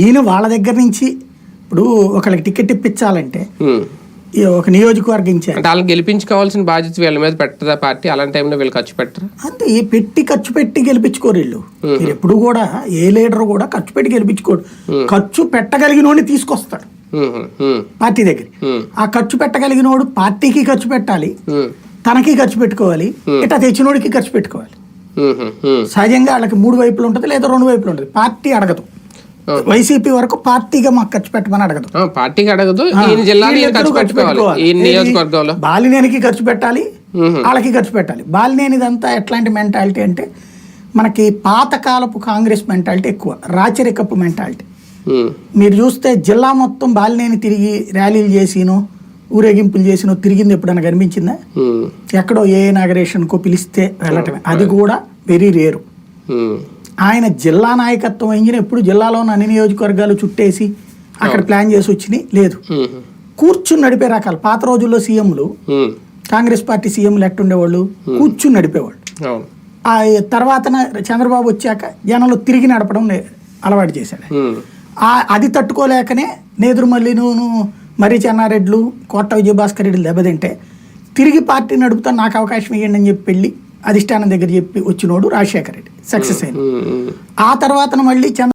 ఈయన వాళ్ళ దగ్గర నుంచి ఇప్పుడు ఒకళ్ళకి టికెట్ ఇప్పించాలంటే ఒక నియోజకవర్గం ఇచ్చారు అంటే వాళ్ళని గెలిపించుకోవాల్సిన బాధ్యత వీళ్ళ మీద పెట్టదా పార్టీ? అలాంటి టైంలో వీళ్ళు ఖర్చు పెట్టరు? అంతే ఈ పెట్టి ఖర్చు పెట్టి గెలిపించుకోరు వీళ్ళు. మీరు ఎప్పుడు కూడా ఏ లీడర్ కూడా ఖర్చు పెట్టి గెలిపించుకోడు ఖర్చు పెట్టగలిగినోడిని తీసుకొస్తాడు. పార్టీ దగ్గర ఆ ఖర్చు పెట్టగలిగినోడు పార్టీకి ఖర్చు పెట్టాలి తనకి ఖర్చు పెట్టుకోవాలి ఇట్లా తెచ్చినోడికి ఖర్చు పెట్టుకోవాలి. సహజంగా వాళ్ళకి మూడు వైపులు ఉంటుంది లేదా రెండు వైపులు ఉంటుంది. పార్టీ అడగదు. వైసీపీ వరకు పార్టీగా మాకు ఖర్చు పెట్టమని అడగదు. పార్టీకి అడగదు. ఖర్చు పెట్టుకోవాలి. బాలినేనికి ఖర్చు పెట్టాలి వాళ్ళకి ఖర్చు పెట్టాలి. బాలినేనిదంతా ఎట్లాంటి మెంటాలిటీ అంటే మనకి పాతకాలపు కాంగ్రెస్ మెంటాలిటీ ఎక్కువ రాచరికపు మెంటాలిటీ. మీరు చూస్తే జిల్లా మొత్తం బాలినేని తిరిగి ర్యాలీలు చేసినో ఊరేగింపులు చేసినో తిరిగింది ఎప్పుడైనా కనిపించిందా? ఎక్కడో ఏ నాగరేషన్కో పిలిస్తే వెళ్ళటమే. అది కూడా వెరీ రేరు. ఆయన జిల్లా నాయకత్వం వహించిన ఎప్పుడు జిల్లాలో ఉన్న అన్ని నియోజకవర్గాలు చుట్టేసి అక్కడ ప్లాన్ చేసి వచ్చినాయి? లేదు. కూర్చుని నడిపే రకాలు. పాత రోజుల్లో సీఎంలు కాంగ్రెస్ పార్టీ సీఎంలు ఎట్టుండేవాళ్ళు కూర్చుని నడిపేవాళ్ళు. ఆ తర్వాత చంద్రబాబు వచ్చాక జనంలో తిరిగి నడపడం అలవాటు చేశాడు. అది తట్టుకోలేకనే నేదురుమల్లిను మర్రి చెన్నారెడ్లు కోట విజయభాస్కర్ రెడ్డి దెబ్బతింటే తిరిగి పార్టీ నడుపుతా నాకు అవకాశం ఇవ్వండి అని చెప్పి వెళ్ళి అధిష్టానం దగ్గర చెప్పి వచ్చినోడు రాజశేఖర రెడ్డి సక్సెస్ అయింది. ఆ తర్వాత మళ్ళీ చంద్ర